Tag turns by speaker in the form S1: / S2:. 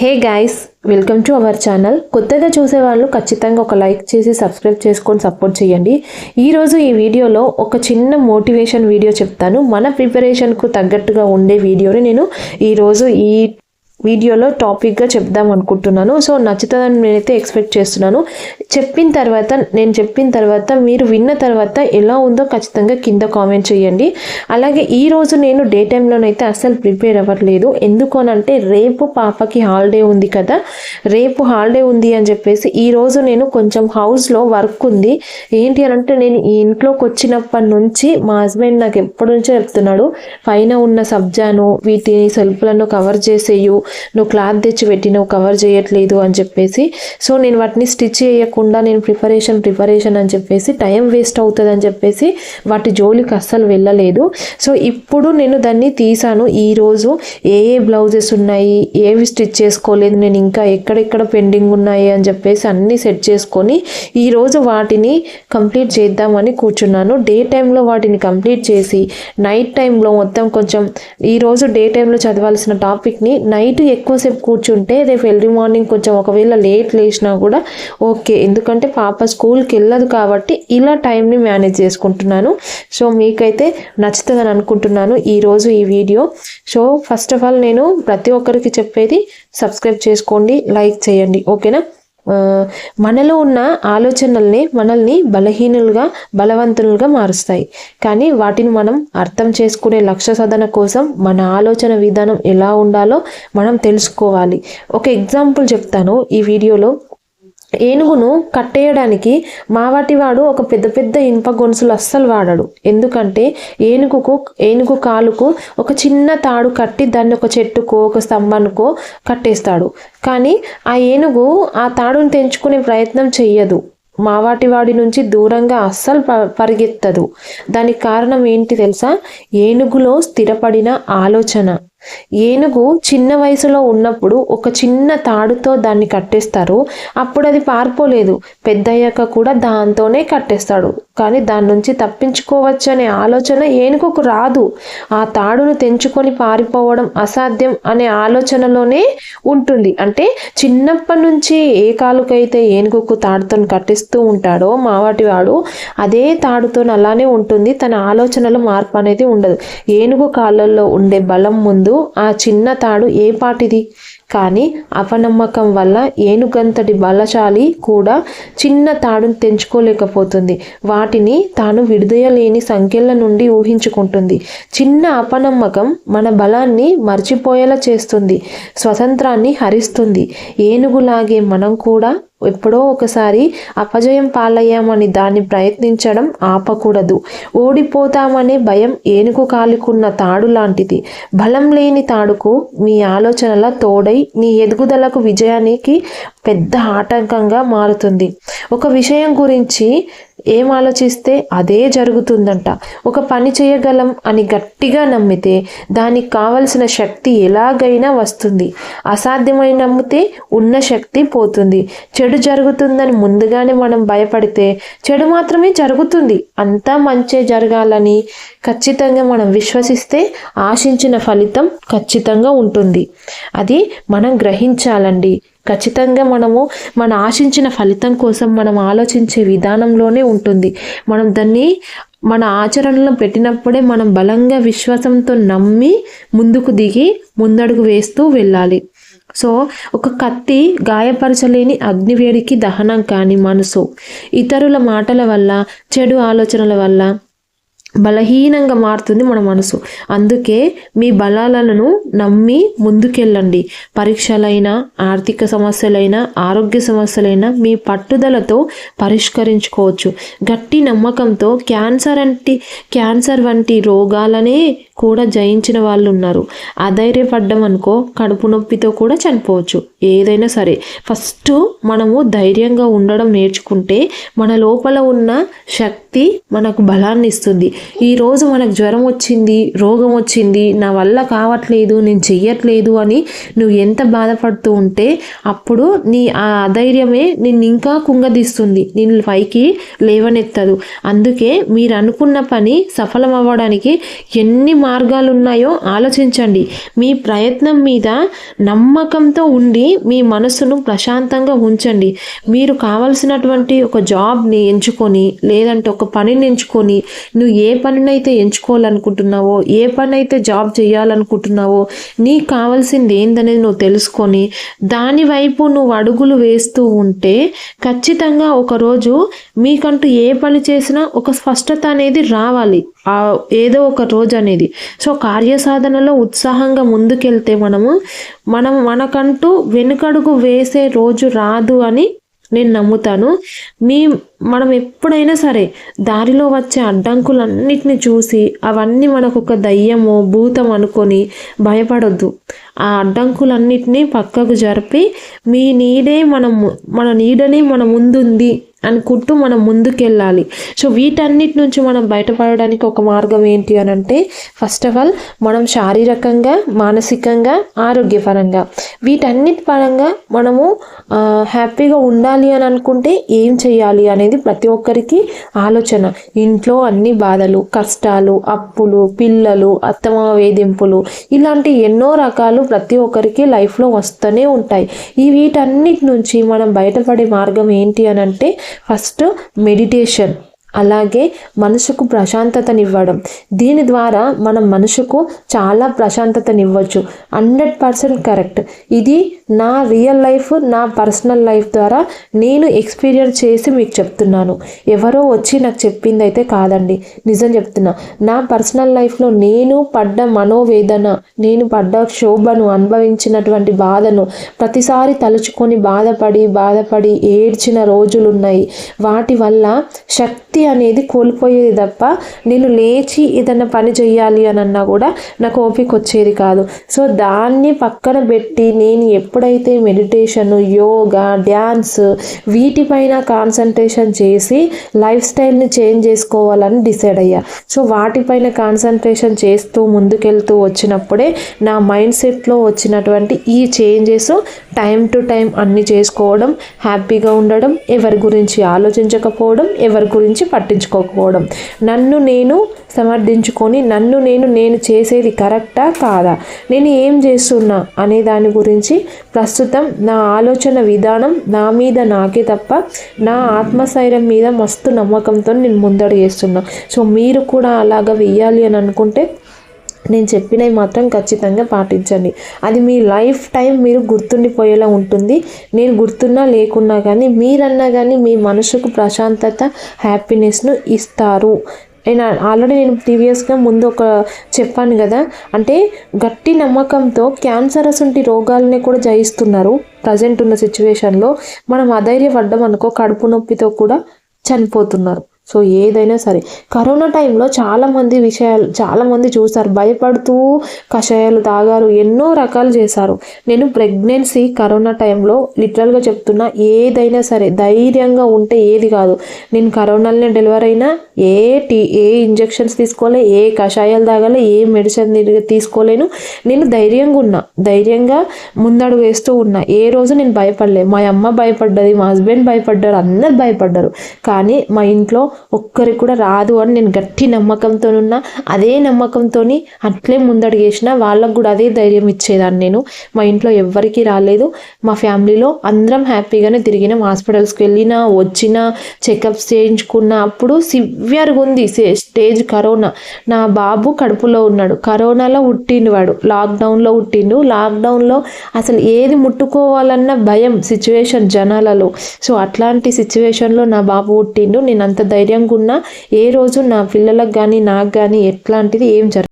S1: Hey guys welcome to our channel. కొత్తగా చూసేవాళ్ళు ఖచ్చితంగా ఒక లైక్ చేసి సబ్స్క్రైబ్ చేసుకొని సపోర్ట్ చేయండి. ఈరోజు ఈ వీడియోలో ఒక చిన్న మోటివేషన్ వీడియో చెప్తాను. మన ప్రిపరేషన్కు తగ్గట్టుగా ఉండే వీడియోని నేను ఈరోజు ఈ వీడియోలో టాపిక్గా చెప్దాం అనుకుంటున్నాను. సో నచ్చుతుందని నేనైతే ఎక్స్పెక్ట్ చేస్తున్నాను. చెప్పిన తర్వాత నేను చెప్పిన తర్వాత మీరు విన్న తర్వాత ఎలా ఉందో ఖచ్చితంగా కింద కామెంట్ చేయండి. అలాగే ఈరోజు నేను డే టైంలోనైతే అస్సలు ప్రిపేర్ అవ్వట్లేదు. ఎందుకు అంటే రేపు పాపకి హాలిడే ఉంది కదా. రేపు హాలిడే ఉంది అని చెప్పేసి ఈ రోజు నేను కొంచెం హౌస్లో వర్క్ ఉంది. ఏంటి అని అంటే నేను ఈ ఇంట్లోకి వచ్చినప్పటి నుంచి మా హస్బెండ్ నాకు ఎప్పటి నుంచో చెప్తున్నాడు పైన ఉన్న సబ్జాను వీటిని సెల్ఫ్లను కవర్ చేసేయు నువ్వు క్లాత్ తెచ్చి పెట్టి నువ్వు కవర్ చేయట్లేదు అని చెప్పేసి సో నేను వాటిని స్టిచ్ చేయకుండా నేను ప్రిపరేషన్ ప్రిపరేషన్ అని చెప్పేసి టైం వేస్ట్ అవుతుంది అని చెప్పేసి వాటి జోలికి అస్సలు వెళ్ళలేదు. సో ఇప్పుడు నేను దాన్ని తీసాను. ఈరోజు ఏ ఏ బ్లౌజెస్ ఉన్నాయి ఏవి స్టిచ్ చేసుకోలేదు నేను ఇంకా ఎక్కడెక్కడ పెండింగ్ ఉన్నాయి అని చెప్పేసి అన్నీ సెట్ చేసుకొని ఈరోజు వాటిని కంప్లీట్ చేద్దామని కూర్చున్నాను. డే టైంలో వాటిని కంప్లీట్ చేసి నైట్ టైంలో మొత్తం కొంచెం ఈరోజు డే టైంలో చదవాల్సిన టాపిక్ని నైట్ ఎక్కువసేపు కూర్చుంటే రేపు ఎర్లీ మార్నింగ్ కొంచెం ఒకవేళ లేట్ లేచినా కూడా ఓకే. ఎందుకంటే పాప స్కూల్కి వెళ్ళదు కాబట్టి ఇలా టైంని మేనేజ్ చేసుకుంటున్నాను. సో మీకైతే నచ్చుతుందని అనుకుంటున్నాను ఈరోజు ఈ video. So first of all నేను ప్రతి ఒక్కరికి చెప్పేది సబ్స్క్రైబ్ చేసుకోండి లైక్ చేయండి. ఓకేనా? మనలో ఉన్న ఆలోచనల్ని మనల్ని బలహీనులుగా బలవంతులుగా మారుస్తాయి. కానీ వాటిని మనం అర్థం చేసుకునే లక్ష్య సాధన కోసం మన ఆలోచన విధానం ఎలా ఉండాలో మనం తెలుసుకోవాలి. ఒక ఎగ్జాంపుల్ చెప్తాను. ఈ వీడియోలో ఏనుగును కట్టేయడానికి మావాటివాడు ఒక పెద్ద పెద్ద ఇనుప గొలుసులు అస్సలు వాడడు. ఎందుకంటే ఏనుగుకు ఏనుగు కాలుకు ఒక చిన్న తాడు కట్టి దాన్ని ఒక చెట్టుకో ఒక స్తంభానికో కట్టేస్తాడు. కానీ ఆ ఏనుగు ఆ తాడును తెంచుకునే ప్రయత్నం చెయ్యదు. మావాటివాడి నుంచి దూరంగా అస్సలు ప- పరిగెత్తదు. దానికి కారణం ఏంటి తెలుసా? ఏనుగులో స్థిరపడిన ఆలోచన. ఏనుగు చిన్న వయసులో ఉన్నప్పుడు ఒక చిన్న తాడుతో దాన్ని కట్టేస్తారు. అప్పుడు అది పారిపోలేదు. పెద్దయ్యాక కూడా దాంతోనే కట్టేస్తాడు. కానీ దాని నుంచి తప్పించుకోవచ్చు అనే ఆలోచన ఏనుగుకు రాదు. ఆ తాడును తెంచుకొని పారిపోవడం అసాధ్యం అనే ఆలోచనలోనే ఉంటుంది. అంటే చిన్నప్పటి నుంచి ఏ కాలుకైతే ఏనుగుకు తాడుతో కట్టిస్తూ ఉంటాడో మావాటివాడు అదే తాడుతో అలానే ఉంటుంది. తన ఆలోచనలో మార్పు అనేది ఉండదు. ఏనుగు కాళ్ళల్లో ఉండే బలం ముందు ఆ చిన్న తాడు ఏ పాటిది? కానీ అపనమ్మకం వల్ల ఏనుగంతటి బలశాలి కూడా చిన్న తాడును తెంచుకోలేకపోతుంది. వాటిని తాను విడుదయలేని సంఖ్యల నుండి ఊహించుకుంటుంది. చిన్న అపనమ్మకం మన బలాన్ని మర్చిపోయేలా చేస్తుంది. స్వతంత్రాన్ని హరిస్తుంది. ఏనుగులాగే మనం కూడా ఎప్పుడో ఒకసారి అపజయం పాలయ్యామని దాన్ని ప్రయత్నించడం ఆపకూడదు. ఓడిపోతామనే భయం ఏనుగు కాలుకున్న తాడు లాంటిది. బలం లేని తాడుకు మీ ఆలోచనల తోడై నీ ఎదుగుదలకు విజయానికి పెద్ద ఆటంకంగా మారుతుంది. ఒక విషయం గురించి ఏం ఆలోచిస్తే అదే జరుగుతుందంట. ఒక పని చేయగలం అని గట్టిగా నమ్మితే దానికి కావలసిన శక్తి ఎలాగైనా వస్తుంది. అసాధ్యమని నమ్మితే ఉన్న శక్తి పోతుంది. చెడు జరుగుతుందని ముందుగానే మనం భయపడితే చెడు మాత్రమే జరుగుతుంది. అంతా మంచే జరగాలని ఖచ్చితంగా మనం విశ్వసిస్తే ఆశించిన ఫలితం ఖచ్చితంగా ఉంటుంది. అది మనం గ్రహించాలండి. ఖచ్చితంగా మనము మన ఆశించిన ఫలితం కోసం మనం ఆలోచించే విధానంలోనే ఉంటుంది. మనం దాన్ని మన ఆచరణలో పెట్టినప్పుడే మనం బలంగా విశ్వాసంతో నమ్మి ముందుకు దిగి ముందడుగు వేస్తూ వెళ్ళాలి. సో ఒక కత్తి గాయపరచలేని అగ్నివేడికి దహనం కాని మనసు. ఇతరుల మాటల వల్ల చెడు ఆలోచనల వల్ల బలహీనంగా మారుతుంది మన మనసు. అందుకే మీ బలాలను నమ్మి ముందుకెళ్ళండి. పరీక్షలైనా ఆర్థిక సమస్యలైనా ఆరోగ్య సమస్యలైనా మీ పట్టుదలతో పరిష్కరించుకోవచ్చు. గట్టి నమ్మకంతో క్యాన్సర్ అంటే క్యాన్సర్ వంటి రోగాలనే కూడా జయించిన వాళ్ళు ఉన్నారు అధైర్యపడ్డం అనుకో కడుపు నొప్పితో కూడా చనిపోవచ్చు. ఏదైనా సరే. ఫస్ట్ మనము ధైర్యంగా ఉండడం నేర్చుకుంటే మన లోపల ఉన్న శక్తి శక్తి మనకు బలాన్ని ఇస్తుంది. ఈరోజు మనకు జ్వరం వచ్చింది రోగం వచ్చింది నా వల్ల కావట్లేదు నేను చెయ్యట్లేదు అని నువ్వు ఎంత బాధపడుతూ ఉంటే అప్పుడు నీ ఆ అధైర్యమే నిన్ను ఇంకా కుంగదీస్తుంది. నిన్ను పైకి లేవనెత్తదు. అందుకే మీరు అనుకున్న పని సఫలం అవ్వడానికి ఎన్ని మార్గాలు ఉన్నాయో ఆలోచించండి. మీ ప్రయత్నం మీద నమ్మకంతో ఉండి మీ మనసును ప్రశాంతంగా ఉంచండి. మీరు కావలసినటువంటి ఒక జాబ్ని ఎంచుకొని లేదంటే ఒక పనిని ఎంచుకొని నువ్వు ఏ ఏ పనినైతే ఎంచుకోవాలనుకుంటున్నావో ఏ పని అయితే జాబ్ చేయాలనుకుంటున్నావో నీకు కావాల్సింది ఏందనేది నువ్వు తెలుసుకొని దాని వైపు నువ్వు అడుగులు వేస్తూ ఉంటే ఖచ్చితంగా ఒకరోజు మీకంటూ ఏ పని చేసినా ఒక స్పష్టత అనేది రావాలి. ఏదో ఒక రోజు అనేది. సో కార్యసాధనలో ఉత్సాహంగా ముందుకెళ్తే మనము మనం మనకంటూ వెనుకడుగు వేసే రోజు రాదు అని నేను నమ్ముతాను. మీ మనం ఎప్పుడైనా సరే దారిలో వచ్చే అడ్డంకులన్నిటిని చూసి అవన్నీ మనకు ఒక దయ్యమో భూతం అనుకొని భయపడొద్దు. ఆ అడ్డంకులన్నిటినీ పక్కకు జరిపి మీ నీడే మనం మన నీడని మన ముందుంది అనుకుంటూ మనం ముందుకెళ్ళాలి. సో వీటన్నిటి నుంచి మనం బయటపడడానికి ఒక మార్గం ఏంటి అని అంటే ఫస్ట్ ఆఫ్ ఆల్ మనం శారీరకంగా మానసికంగా ఆరోగ్యపరంగా వీటన్నిటి పరంగా మనము హ్యాపీగా ఉండాలి అని అనుకుంటే ఏం చేయాలి అనేది ప్రతి ఒక్కరికి ఆలోచన. ఇంట్లో అన్ని బాధలు కష్టాలు అప్పులు పిల్లలు అత్తమ వేధింపులు ఇలాంటి ఎన్నో రకాలు ప్రతి ఒక్కరికి లైఫ్లో వస్తూనే ఉంటాయి. ఈ వీటన్నిటి నుంచి మనం బయటపడే మార్గం ఏంటి అని అంటే ఫస్ట్ మెడిటేషన్. అలాగే మనసుకు ప్రశాంతతనివ్వడం. దీని ద్వారా మనం మనసుకు చాలా ప్రశాంతతనివ్వచ్చు. Hundred percent correct. ఇది నా రియల్ లైఫ్ నా పర్సనల్ లైఫ్ ద్వారా నేను ఎక్స్పీరియన్స్ చేసి మీకు చెప్తున్నాను. ఎవరో వచ్చి నాకు చెప్పింది అయితే కాదండి. నిజం చెప్తున్నా. నా పర్సనల్ లైఫ్లో నేను పడ్డ మనోవేదన నేను పడ్డ క్షోభను అనుభవించినటువంటి బాధను ప్రతిసారి తలుచుకొని బాధపడి బాధపడి ఏడ్చిన రోజులు ఉన్నాయి వాటి వల్ల శక్తి అనేది కోల్పోయేది తప్ప నేను లేచి ఏదన్నా పని చేయాలి అని అన్నా కూడా నాకు ఓపిక వచ్చేది కాదు. సో దాన్ని పక్కన పెట్టి నేను ఎప్పుడైతే మెడిటేషన్ యోగా డ్యాన్స్ వీటిపైన కాన్సన్ట్రేషన్ చేసి లైఫ్ స్టైల్ని చేంజ్ చేసుకోవాలని డిసైడ్ అయ్యా. సో వాటిపైన కాన్సన్ట్రేషన్ చేస్తూ ముందుకెళ్తూ వచ్చినప్పుడే నా మైండ్ సెట్లో వచ్చినటువంటి ఈ చేంజెస్ టైం టు టైం అన్ని చేసుకోవడం హ్యాపీగా ఉండడం ఎవరి గురించి ఆలోచించకపోవడం ఎవరి గురించి పట్టించుకోకపోవడం. నన్ను నేను సమర్థించుకొని నన్ను నేను నేను చేసేది కరెక్టా కాదా? నేను ఏం చేస్తున్నా అనే దాని గురించి ప్రస్తుతం నా ఆలోచన విధానం నా మీద నాకే తప్ప నా ఆత్మశైర్యం మీద మస్తు నమ్మకంతో నేను ముందడు చేస్తున్నా సో మీరు కూడా అలాగ వెయ్యాలి అని అనుకుంటే నేను చెప్పినవి మాత్రం ఖచ్చితంగా పాటించండి. అది మీ లైఫ్ టైం మీరు గుర్తుండిపోయేలా ఉంటుంది. నేను గుర్తున్నా లేకున్నా కానీ మీరన్నా కానీ మీ మనసుకు ప్రశాంతత హ్యాపీనెస్ను ఇస్తారు. నేను ఆల్రెడీ నేను ప్రీవియస్గా ముందు ఒక చెప్పాను కదా అంటే గట్టి నమ్మకంతో క్యాన్సర్ అసంటి రోగాలని కూడా జయిస్తున్నారు ప్రజెంట్ ఉన్న సిచ్యువేషన్లో మనం అధైర్యపడ్డం అనుకో కడుపు నొప్పితో కూడా చనిపోతున్నారు. సో ఏదైనా సరే. కరోనా టైంలో చాలామంది విషయాలు చాలామంది చూస్తారు భయపడుతూ కషాయాలు తాగారు. ఎన్నో రకాలు చేశారు. నేను ప్రెగ్నెన్సీ కరోనా టైంలో లిటరల్గా చెప్తున్నా ఏదైనా సరే ధైర్యంగా ఉంటే ఏది కాదు. నేను కరోనాలోనే డెలివరీ అయినా ఏ టీ ఏ ఇంజెక్షన్స్ తీసుకోలే ఏ కషాయాలు తాగాలి ఏ మెడిసిన్ తీసుకోలేను. నేను ధైర్యంగా ఉన్నా. ధైర్యంగా ముందడుగు వేస్తూ ఉన్నా. ఏ రోజు నేను భయపడలే. మా అమ్మ భయపడ్డది మా హస్బెండ్ భయపడ్డారు అందరు భయపడ్డారు. కానీ మా ఇంట్లో ఒక్కరికి కూడా రాదు అని నేను గట్టి నమ్మకంతో ఉన్నా అదే నమ్మకంతో అట్లే ముందడిగేసిన వాళ్ళకు కూడా అదే ధైర్యం ఇచ్చేదాన్ని నేను. మా ఇంట్లో ఎవ్వరికీ రాలేదు. మా ఫ్యామిలీలో అందరం హ్యాపీగానే తిరిగినాం. హాస్పిటల్స్కి వెళ్ళినా వచ్చినా చెకప్స్ చేయించుకున్న. అప్పుడు సివియర్గా ఉంది స్టేజ్ కరోనా. నా బాబు కడుపులో ఉన్నాడు. కరోనాలో పుట్టిండు వాడు. లాక్డౌన్లో పుట్టిండు లాక్డౌన్లో అసలు ఏది ముట్టుకోవాలన్న భయం సిచ్యువేషన్ జనాలలో. సో అట్లాంటి సిచ్యువేషన్లో నా బాబు పుట్టిండు నేను అంత ధైర్యం ధైర్యంగా ఉన్నా ఏ రోజు నా పిల్లలకు కానీ నాకు కానీ ఎట్లాంటిది ఏం జరగదు.